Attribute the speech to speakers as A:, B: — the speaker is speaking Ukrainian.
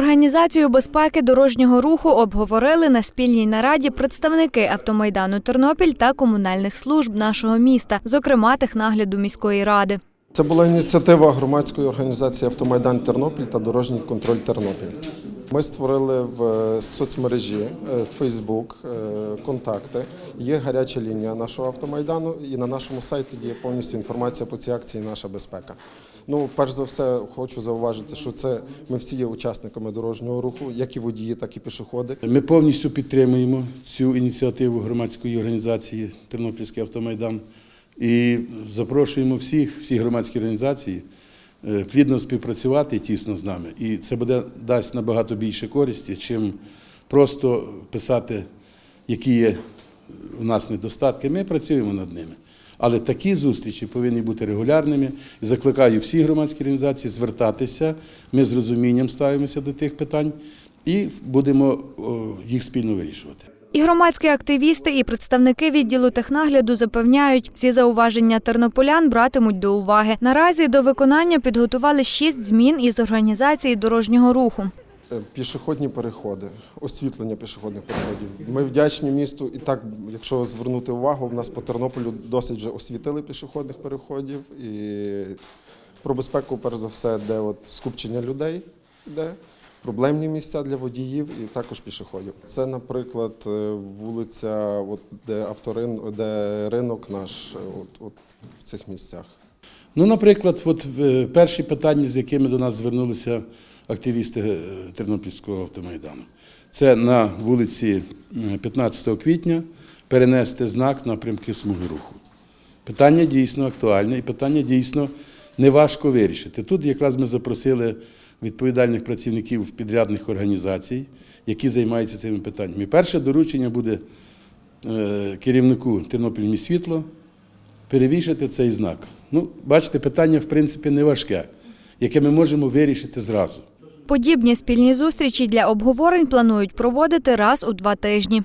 A: Організацію безпеки дорожнього руху обговорили на спільній нараді представники автомайдану Тернопіль та комунальних служб нашого міста, зокрема технагляду міської ради.
B: Це була ініціатива громадської організації Автомайдан Тернопіль та Дорожній контроль Тернопіль. Ми створили в е, соцмережі е, Facebook е, контакти. Є гаряча лінія нашого автомайдану, і на нашому сайті є повністю інформація по цій акції Наша безпека. Ну, перш за все, хочу зауважити, що це ми всі є учасниками дорожнього руху, як і водії, так і пішоходи.
C: Ми повністю підтримуємо цю ініціативу громадської організації Тернопільський автомайдан і запрошуємо всіх, всі громадські організації плідно співпрацювати тісно з нами. І це буде дасть набагато більше користі, чим просто писати, які є в нас недостатки. Ми працюємо над ними. Але такі зустрічі повинні бути регулярними. Закликаю всі громадські організації звертатися. Ми з розумінням ставимося до тих питань і будемо їх спільно вирішувати.
A: І громадські активісти, і представники відділу технагляду запевняють, всі зауваження тернополян братимуть до уваги. Наразі до виконання підготували шість змін із організації дорожнього руху.
B: Е, Пішохідні переходи, освітлення пішохідних переходів. Ми вдячні місту. І так, якщо звернути увагу, в нас по Тернополю досить вже освітили пішохідних переходів. І про безпеку, перш за все, де от скупчення людей, де проблемні місця для водіїв і також пішоходів. Це, наприклад, е, вулиця, от, де авторин, де ринок наш, е, от, от в цих місцях.
C: Ну, наприклад, от е, перші питання, з якими до нас звернулися активісти Тернопільського автомайдану. Це на вулиці е, 15 квітня перенести знак напрямки смуги руху. Питання дійсно актуальне і питання дійсно неважко вирішити. Тут якраз ми запросили відповідальних працівників підрядних організацій, які займаються цими питаннями. Перше доручення буде е, керівнику Тернопіль світло перевішати цей знак. Ну, бачите, питання, в принципі, не важке, яке ми можемо вирішити зразу.
A: Подібні спільні зустрічі для обговорень планують проводити раз у два тижні.